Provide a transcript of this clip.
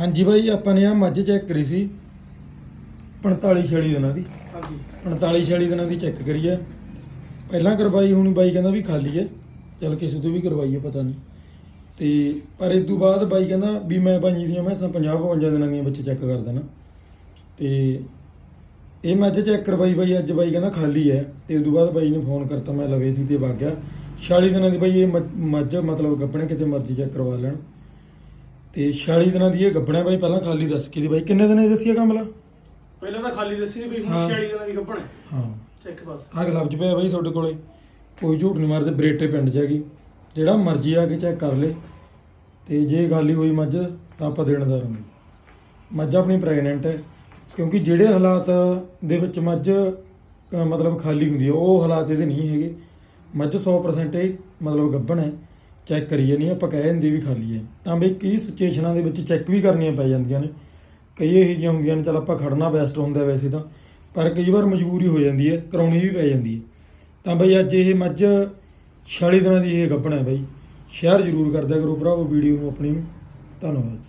ਹਾਂਜੀ ਬਾਈ ਆਪਾਂ ਨੇ ਆ ਮੱਝ ਚੈੱਕ ਕਰੀ ਸੀ। 45 46 ਦਿਨਾਂ ਦੀ। ਹਾਂਜੀ। 45 46 ਦਿਨਾਂ ਦੀ ਚੈੱਕ ਕਰੀ ਹੈ ਪਹਿਲਾਂ ਕਰਵਾਈ ਹੁਣ ਬਾਈ ਕਹਿੰਦਾ ਵੀ ਖਾਲੀ ਹੈ ਚਲ ਕਿਸੇ ਤੋਂ ਵੀ ਕਰਵਾਈਏ ਪਤਾ ਨਹੀਂ। ਤੇ ਪਰ ਇਸ ਤੋਂ ਬਾਅਦ ਬਾਈ ਕਹਿੰਦਾ ਵੀ ਮੈਂ ਬਾਈ ਦੀਆਂ ਮੈਸਾਂ 50 52 ਦਿਨਾਂ ਦੀਆਂ ਵਿੱਚ ਚੈੱਕ ਕਰ ਦੇਣਾ। ਤੇ ਇਹ ਮੱਝ ਚੈੱਕ ਕਰਵਾਈ ਬਾਈ ਅੱਜ ਬਾਈ ਕਹਿੰਦਾ ਖਾਲੀ ਹੈ ਤੇ ਉਸ ਤੋਂ ਬਾਅਦ ਬਾਈ ਨੇ ਫੋਨ ਕਰਤਾ ਮੈਂ ਲਵੇ ਦੀ ਤੇ ਵਗ ਗਿਆ। 46 ਦਿਨਾਂ ਦੀ ਬਾਈ ਇਹ ਮੱਝ- ਮੱਝ ਮਤਲਬ ਗੱਪਣੇ ਕਿਤੇ ਮਰਜ਼ੀ ਚੈੱਕ ਕਰਵਾ ਲੈਣ। ਤੇ 46 ਦਿਨਾਂ ਦੀ ਇਹ ਗੱਪਣਾ ਬਾਈ ਪਹਿਲਾਂ ਖਾਲੀ ਦੱਸ ਕੇ ਦੀ ਬਾਈ। ਕਿੰਨੇ ਦਿਨ ਇਹ ਦੱਸਿਆ ਕਮਲਾ? ਪਹਿਲਾਂ ਤਾਂ ਖਾਲੀ ਦੱਸੀ ਵੀ ਹੁਣ ਹਾਂ। 46 ਦਿਨਾਂ ਦੀ ਗੱਭਣ ਹੈ। ਹਾਂ। ਚੈੱਕ ਬਸ। ਆ ਗਲਵਜ ਪਿਆ ਬਾਈ ਤੁਹਾਡੇ ਕੋਲੇ। ਕੋਈ ਝੂਠ ਨਹੀਂ ਮਾਰਦੇ ਬਰੇਟੇ ਪਿੰਡ ਚ ਹੈਗੀ। ਜਿਹੜਾ ਮਰਜ਼ੀ ਆ ਕੇ ਚੈੱਕ ਕਰ ਲੇ। ਤੇ ਜੇ ਗੱਲ ਹੀ ਹੋਈ ਮੱਝ ਤਾਂ ਆਪਾਂ ਦੇਣਦਾਰ ਹਾਂ ਮੱਝ ਆਪਣੀ ਪ੍ਰੈਗਨੈਂਟ ਹੈ। ਕਿਉਂਕਿ ਜਿਹੜੇ ਹਾਲਾਤ ਦੇ ਵਿੱਚ ਮੱਝ ਮਤਲਬ ਖਾਲੀ ਹੁੰਦੀ ਹੈ ਉਹ ਹਾਲਾਤ ਇਹਦੇ ਨਹੀਂ ਹੈਗੇ। ਮੱਝ 100% ਇਹ ਮਤਲਬ ਗੱਭਣ ਹੈ। ਚੈੱਕ ਕਰੀਏ, ਨਹੀਂ ਆਪਾਂ ਕਹਿ ਦਿੰਦੇ ਵੀ ਖਾਲੀ ਹੈ ਤਾਂ ਬਈ ਕਈ ਸਿਚੁਏਸ਼ਨਾਂ ਦੇ ਵਿੱਚ ਚੈੱਕ ਵੀ ਕਰਨੀਆਂ ਪੈ ਜਾਂਦੀਆਂ ਨੇ। ਕਈ ਇਹੋ ਜਿਹੀਆਂ ਹੁੰਦੀਆਂ ਨੇ, ਚਲ ਆਪਾਂ ਖੜਨਾ ਬੈਸਟ ਹੁੰਦਾ ਵੈਸੇ ਤਾਂ। ਪਰ ਕਈ ਵਾਰ ਮਜਬੂਰੀ ਹੋ ਜਾਂਦੀ ਹੈ, ਕਰਾਉਣੀ ਵੀ ਪੈ ਜਾਂਦੀ ਹੈ। ਤਾਂ ਬਈ ਅੱਜ ਇਹ ਮੱਝ 46 ਦਿਨਾਂ ਦੀ ਇਹ ਗੱਭਣ ਹੈ ਬਈ। ਸ਼ੇਅਰ ਜ਼ਰੂਰ ਕਰਦਿਆ ਕਰੋ ਭਰਾਵੋ, ਵੀਡੀਓ ਨੂੰ ਆਪਣੀ ਨੂੰ। ਧੰਨਵਾਦ।